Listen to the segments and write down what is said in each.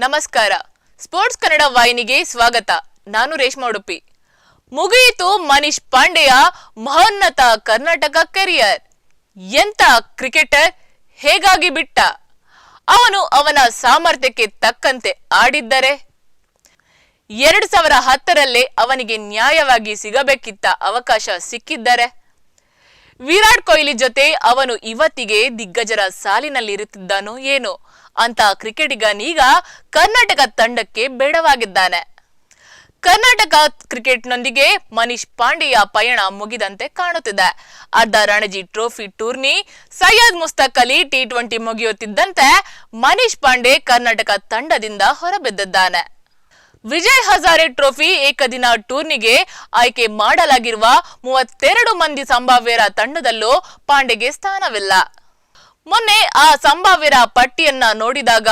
ನಮಸ್ಕಾರ. ಸ್ಪೋರ್ಟ್ಸ್ ಕನ್ನಡ ವಾಹಿನಿಗೆ ಸ್ವಾಗತ. ನಾನು ರೇಷ್ಮಾ ಉಡುಪಿ. ಮುಗಿಯಿತು ಮನೀಶ್ ಪಾಂಡೆಯ ಮಹೋನ್ನತ ಕರ್ನಾಟಕ ಕೆರಿಯರ್ ಎಂತ ಕ್ರಿಕೆಟರ್ ಹೇಗಾಗಿ ಬಿಟ್ಟ? ಅವನು ಅವನ ಸಾಮರ್ಥ್ಯಕ್ಕೆ ತಕ್ಕಂತೆ ಆಡಿದ್ದರೆ? ಎರಡು ಸಾವಿರ ಹತ್ತರಲ್ಲೇ ಅವನಿಗೆ ನ್ಯಾಯವಾಗಿ ಸಿಗಬೇಕಿತ್ತ ಅವಕಾಶ ಸಿಕ್ಕಿದ್ದರೆ? ವಿರಾಟ್ ಕೊಹ್ಲಿ ಜೊತೆ ಅವನು ಇವತ್ತಿಗೆ ದಿಗ್ಗಜರ ಸಾಲಿನಲ್ಲಿರುತ್ತಿದ್ದಾನೋ ಏನೋ? ಅಂತ ಕ್ರಿಕೆಟಿಗನೀಗ ಕರ್ನಾಟಕ ತಂಡಕ್ಕೆ ಬೇಡವಾಗಿದ್ದಾನೆ. ಕರ್ನಾಟಕ ಕ್ರಿಕೆಟ್ನೊಂದಿಗೆ ಮನೀಶ್ ಪಾಂಡೆಯ ಪಯಣ ಮುಗಿದಂತೆ ಕಾಣುತ್ತಿದೆ. ಅರ್ಧ Ranji trophy tourney Syed Mushtaq Ali T twenty ಮುಗಿಯುತ್ತಿದ್ದಂತೆ Manish Pandey Karnataka ತಂಡದಿಂದ ಹೊರಬಿದ್ದಿದ್ದಾನೆ. ವಿಜಯ್ ಹಜಾರೆ ಟ್ರೋಫಿ ಏಕದಿನ ಟೂರ್ನಿಗೆ ಆಯ್ಕೆ ಮಾಡಲಾಗಿರುವ ಮೂವತ್ತೆರಡು ಮಂದಿ ಸಂಭಾವ್ಯರ ತಂಡದಲ್ಲೂ ಪಾಂಡೆಗೆ ಸ್ಥಾನವಿಲ್ಲ. ಮೊನ್ನೆ ಆ ಸಂಭಾವ್ಯರ ಪಟ್ಟಿಯನ್ನ ನೋಡಿದಾಗ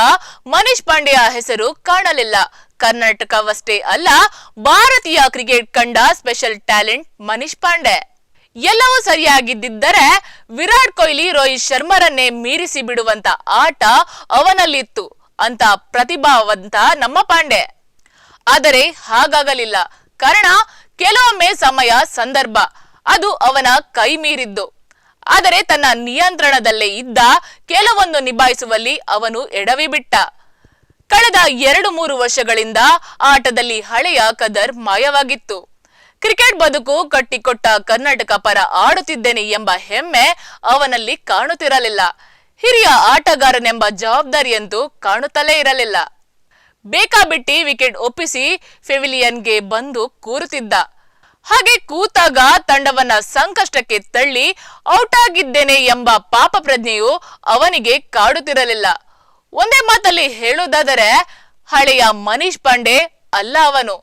ಮನೀಶ್ ಪಾಂಡೆಯ ಹೆಸರು ಕಾಣಲಿಲ್ಲ. ಕರ್ನಾಟಕವಷ್ಟೇ ಅಲ್ಲ, ಭಾರತೀಯ ಕ್ರಿಕೆಟ್ ಕಂಡ ಸ್ಪೆಷಲ್ ಟ್ಯಾಲೆಂಟ್ ಮನೀಶ್ ಪಾಂಡೆ. ಎಲ್ಲವೂ ಸರಿಯಾಗಿದ್ದರೆ ವಿರಾಟ್ ಕೊಹ್ಲಿ, ರೋಹಿತ್ ಶರ್ಮರನ್ನೇ ಮೀರಿಸಿ ಬಿಡುವಂತ ಆಟ ಅವನಲ್ಲಿತ್ತು ಅಂತ ಪ್ರತಿಭಾವಂತ ನಮ್ಮ ಪಾಂಡೆ. ಆದರೆ ಹಾಗಾಗಲಿಲ್ಲ. ಕಾರಣ, ಕೆಲವೊಮ್ಮೆ ಸಮಯ, ಸಂದರ್ಭ, ಅದು ಅವನ ಕೈ ಮೀರಿದ್ದು. ಆದರೆ ತನ್ನ ನಿಯಂತ್ರಣದಲ್ಲೇ ಇದ್ದ ಕೆಲವೊಂದು ನಿಭಾಯಿಸುವಲ್ಲಿ ಅವನು ಎಡವಿ ಬಿಟ್ಟ. ಕಳೆದ ಎರಡು ಮೂರು ವರ್ಷಗಳಿಂದ ಆಟದಲ್ಲಿ ಹಳೆಯ ಕದರ್ ಮಾಯವಾಗಿತ್ತು. ಕ್ರಿಕೆಟ್ ಬದುಕು ಕಟ್ಟಿಕೊಟ್ಟ ಕರ್ನಾಟಕ ಪರ ಆಡುತ್ತಿದ್ದೇನೆ ಎಂಬ ಹೆಮ್ಮೆ ಅವನಲ್ಲಿ ಕಾಣುತ್ತಿರಲಿಲ್ಲ. ಹಿರಿಯ ಆಟಗಾರನೆಂಬ ಜವಾಬ್ದಾರಿಯಂತೂ ಕಾಣುತ್ತಲೇ ಇರಲಿಲ್ಲ. ಬೇಕಾಬಿಟ್ಟಿ ವಿಕೆಟ್ ಒಪ್ಪಿಸಿ ಫೆವಿಲಿಯನ್ಗೆ ಬಂದು ಕೂರುತ್ತಿದ್ದ. ಹಾಗೆ ಕೂತಾಗ ತಂಡವನ್ನ ಸಂಕಷ್ಟಕ್ಕೆ ತಳ್ಳಿ ಔಟ್ ಆಗಿದ್ದೇನೆ ಎಂಬ ಪಾಪ ಪ್ರಜ್ಞೆಯು ಅವನಿಗೆ ಕಾಡುತ್ತಿರಲಿಲ್ಲ. ಒಂದೇ ಮಾತಲ್ಲಿ ಹೇಳುವುದಾದರೆ, ಹಳೆಯ ಮನೀಶ್ ಪಾಂಡೆ ಅಲ್ಲ ಅವನು.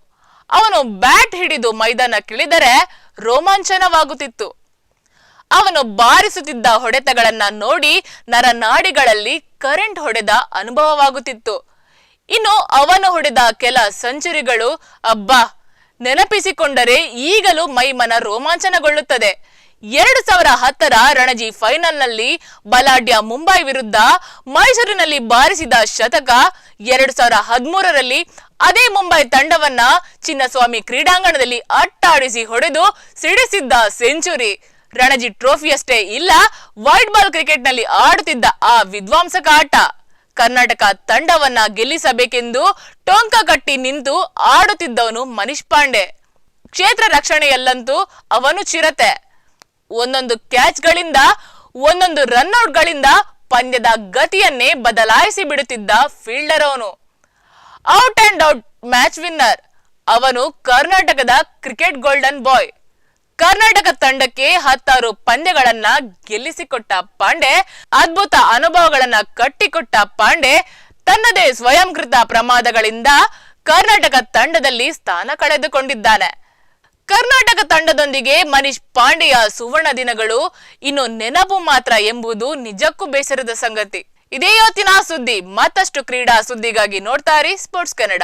ಅವನು ಬ್ಯಾಟ್ ಹಿಡಿದು ಮೈದಾನಕ್ಕಿಳಿದರೆ ರೋಮಾಂಚನವಾಗುತ್ತಿತ್ತು. ಅವನು ಬಾರಿಸುತ್ತಿದ್ದ ಹೊಡೆತಗಳನ್ನ ನೋಡಿ ನರನಾಡಿಗಳಲ್ಲಿ ಕರೆಂಟ್ ಹೊಡೆದ ಅನುಭವವಾಗುತ್ತಿತ್ತು. ಇನ್ನು ಅವನು ಹೊಡೆದ ಕೆಲ ಸೆಂಚುರಿಗಳು, ಅಬ್ಬಾ ನೆನಪಿಸಿಕೊಂಡರೆ ಈಗಲೂ ಮೈಮನ ರೋಮಾಂಚನಗೊಳ್ಳುತ್ತದೆ. ಎರಡು ಸಾವಿರ ಹತ್ತರ ರಣಜಿ ಫೈನಲ್ನಲ್ಲಿ ಬಲಾಢ್ಯ ಮುಂಬೈ ವಿರುದ್ಧ ಮೈಸೂರಿನಲ್ಲಿ ಬಾರಿಸಿದ ಶತಕ ಎರಡು ಸಾವಿರ ಹದಿಮೂರರಲ್ಲಿ ಅದೇ ಮುಂಬೈ ತಂಡವನ್ನ ಚಿನ್ನಸ್ವಾಮಿ ಕ್ರೀಡಾಂಗಣದಲ್ಲಿ ಅಟ್ಟಾಡಿಸಿ ಹೊಡೆದು ಸಿಡಿಸಿದ್ದ ಸೆಂಚುರಿ. ರಣಜಿ ಟ್ರೋಫಿಯಷ್ಟೇ ಇಲ್ಲ, ವೈಟ್ ಬಾಲ್ ಕ್ರಿಕೆಟ್ನಲ್ಲಿ ಆಡುತ್ತಿದ್ದ ಆ ವಿದ್ವಾಂಸಕ ಆಟ. ಕರ್ನಾಟಕ ತಂಡವನ್ನ ಗೆಲ್ಲಿಸಬೇಕೆಂದು ಟೊಂಕ ಕಟ್ಟಿ ನಿಂತು ಆಡುತ್ತಿದ್ದವನು ಮನೀಶ್ ಪಾಂಡೆ. ಕ್ಷೇತ್ರ ರಕ್ಷಣೆಯಲ್ಲಂತೂ ಅವನು ಚಿರತೆ. ಒಂದೊಂದು ಕ್ಯಾಚ್ಗಳಿಂದ, ಒಂದೊಂದು ರನ್ಔಟ್ಗಳಿಂದ ಪಂದ್ಯದ ಗತಿಯನ್ನೇ ಬದಲಾಯಿಸಿ ಬಿಡುತ್ತಿದ್ದ ಫೀಲ್ಡರ್ ಅವನು. Out and out match winner. ಅವನು ಕರ್ನಾಟಕದ ಕ್ರಿಕೆಟ್ ಗೋಲ್ಡನ್ ಬಾಯ್. ಕರ್ನಾಟಕ ತಂಡಕ್ಕೆ ಹತ್ತಾರು ಪಂದ್ಯಗಳನ್ನ ಗೆಲ್ಲಿಸಿಕೊಟ್ಟ ಪಾಂಡೆ, ಅದ್ಭುತ ಅನುಭವಗಳನ್ನ ಕಟ್ಟಿಕೊಟ್ಟ ಪಾಂಡೆ, ತನ್ನದೇ ಸ್ವಯಂಕೃತ ಪ್ರಮಾದಗಳಿಂದ ಕರ್ನಾಟಕ ತಂಡದಲ್ಲಿ ಸ್ಥಾನ ಕಳೆದುಕೊಂಡಿದ್ದಾನೆ. ಕರ್ನಾಟಕ ತಂಡದೊಂದಿಗೆ ಮನೀಶ್ ಪಾಂಡೆಯ ಸುವರ್ಣ ದಿನಗಳು ಇನ್ನು ನೆನಪು ಮಾತ್ರ ಎಂಬುದು ನಿಜಕ್ಕೂ ಬೇಸರದ ಸಂಗತಿ. ಇದೇ ಇವತ್ತಿನ ಸುದ್ದಿ ಮತ್ತಷ್ಟು ಕ್ರೀಡಾ ಸುದ್ದಿಗಾಗಿ ನೋಡ್ತಾರೆ ಸ್ಪೋರ್ಟ್ಸ್ ಕನ್ನಡ